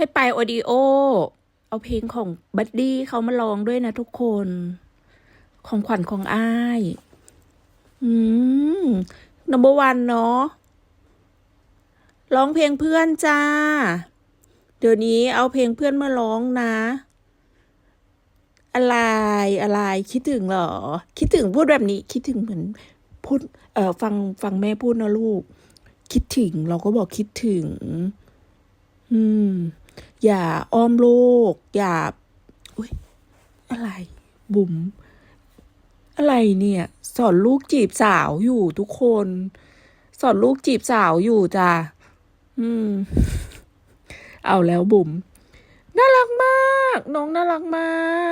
ไปไปโอดีโอ เอาเพลงของบัดดี้เขามาร้องด้วยนะทุกคน ของขวัญของอ้าย อืมนัมเบอร์วันเนาะร้องเพลงเพื่อนจ้า เดี๋ยวนี้เอาเพลงเพื่อนมาร้องนะ อะไรอะไรคิดถึงเหรอ คิดถึงพูดแบบนี้ คิดถึงเหมือนพูดเอ่อฟังฟังแม่พูดนะลูก คิดถึงเราก็บอกคิดถึง อืม อย่าอ้อมโลก อย่าอุ้ยอะไร บุ๋มอะไรเนี่ย สอนลูกจีบสาวอยู่ทุกคน สอนลูกจีบสาวอยู่จ้ะอืม เอาแล้วบุ๋มน่ารักมาก น้องน่ารักม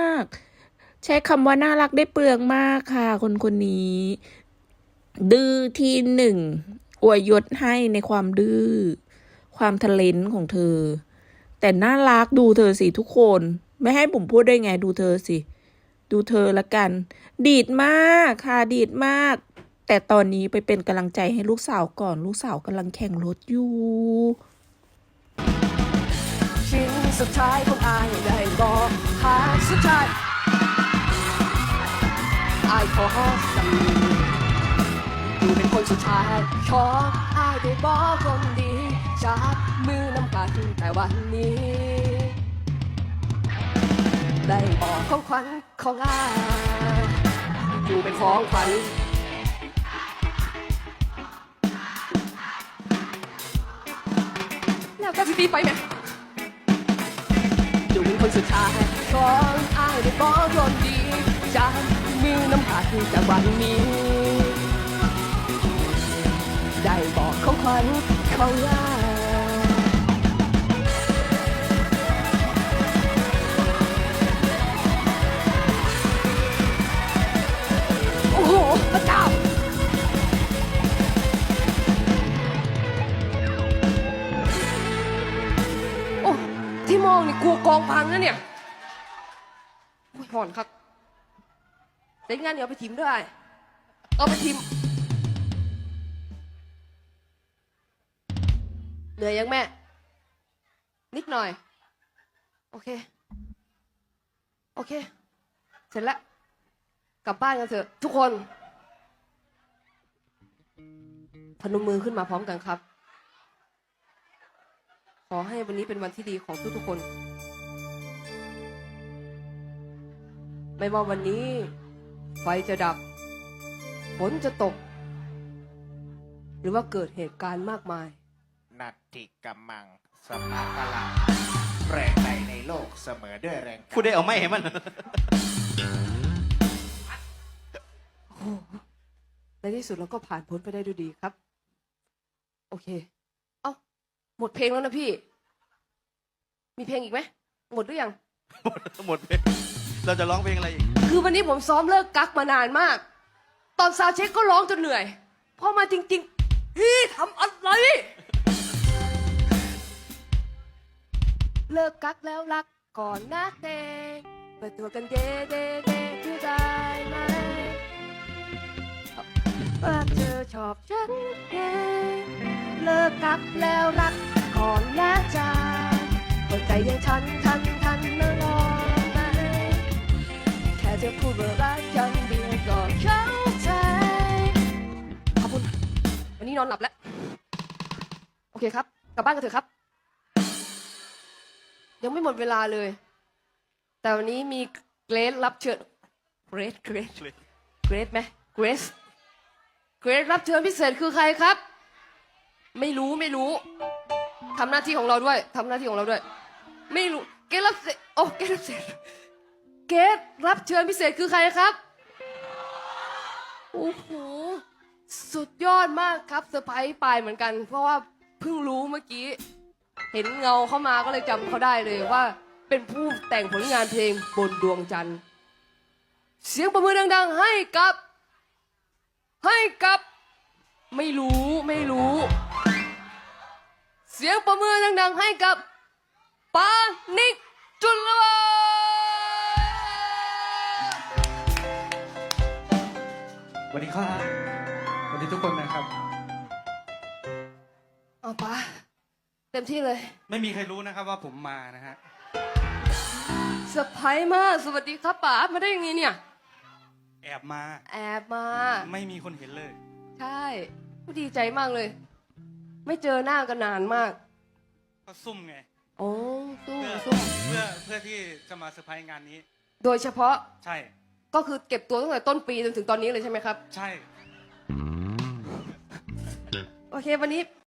ากใช้คำว่าน่ารักได้เปลืองมากค่ะ คนคนนี้ ดื้อที่หนึ่งอวยยศให้ในความดื้อ ความทะเลนของเธอ แต่น่ารักดูเธอสิทุกคน ไม่ให้ผมพูดได้ไงดูเธอสิ ดูเธอละกัน ดีดมากค่ะดีดมาก แต่ตอนนี้ไปเป็นกำลังใจให้ลูกสาวก่อน ลูกสาวกำลังแข่งรถอยู่ชิ้นสุดท้ายของอายได้บอกหาสุดท้ายอายขอสั่งดูเป็นคนสุดท้ายขออายได้บอกคนดี จากมือน้ำกันแต่วันนี้ ได้บอกของขวัญของอายอยู่เป็นของขวัญแล้วก็ที่ดีไปไหมอยู่เป็นคนสุดท้ายของอายได้บอกคนดีจากมือน้ำขาดจากวันนี้ได้บอกของขวัญของอา ที่มองนี่กลัวกองพังนะเนี่ยโอ้ยห่อนครับเด็กงานเดี๋ยวไปทิมด้วยเอาไปทิมเหนื่อยยังแม่ นิดหน่อย โอเค โอเค เสร็จแล้วกลับบ้านกันเถอะ ทุกคน พนมมือขึ้นมาพร้อมกันครับ ขอให้วันนี้เป็นวันที่ดีของทุกๆคน ไม่ว่าวันนี้ ไฟจะดับ ฝนจะตก หรือว่าเกิดเหตุการณ์มากมาย นัตติกัมมัง สภาพลังแรงใดในโลกเสมอด้วยแรงกายพูดได้เอาไม่ให้มัน ในที่สุดเราก็ผ่านพ้นไปได้ด้วยดีครับ โอเคเอ้า หมดเพลงแล้วนะพี่ มีเพลงอีกไหม หมดหรือยัง หมดหมดเพลงเราจะร้องเพลงอะไรอีก คือวันนี้ผมซ้อมเลิกกักมานานมาก ตอนซาวด์เช็คก็ร้องจนเหนื่อย พอมาจริง ๆ พี่ทำอะไร เลิกกักแล้วรักก่อนนะเดเปิดตัวกันเดเดเดคือได้ไหมว่าเธอชอบฉันเอง เลิกกักแล้วรักก่อนนะจ๊ะเปิดใจยังทันทันทันนะรอไหมแค่จะพูดว่ารักกันเดียวก็เข้าใจขอบคุณ วันนี้นอนหลับแล้ว โอเคครับ กลับบ้านกันเถอะครับ ยังไม่หมดเวลาเลย แต่วันนี้มีเกรดรับเชิญเกรดเกรดเกรดไหมเกรสเกรดรับเชิญพิเศษคือใครครับ ไม่รู้ไม่รู้ทำหน้าที่ของเราด้วยทำหน้าที่ของเราด้วย ไม่รู้เกรดรับเโอ้เกรดรับเศษเกสรับเชิญพิเศษคือใครครับโอ้โหสุดยอดมากครับเซอร์ไพรส์ปลายเหมือนกัน เพราะว่าเพิ่งรู้เมื่อกี้ เห็นเงาเข้ามาก็เลยจำเขาได้เลยว่า เป็นผู้แต่งผลงานเพลงบนดวงจันทร์ เสียงประมือดัง ๆ ให้กับ ให้กับ ไม่รู้ไม่รู้ เสียงประมือดังๆให้กับปานิกจุลวัฒน์สวัสดีครับสวัสดีทุกคนนะครับ เอาปะเต็มที่เลยไม่มีใครรู้นะครับว่าผมมานะฮะ เซอร์ไพรส์มากสวัสดีครับป๋ามาได้ยังไงเนี่ย แอบมา แอบมา ไม่มีคนเห็นเลย ใช่ดีใจมากเลย ไม่เจอหน้ากันนานมากก็ซุ่มไงโอ้สู้เพื่อสู้เพื่อเพื่อที่จะมาเซอร์ไพรส์งานนี้ โดยเฉพาะใช่ ก็คือเก็บตัวตั้งแต่ต้นปีจนถึงตอนนี้เลยใช่ไหมครับ ใช่ โอเค วันนี้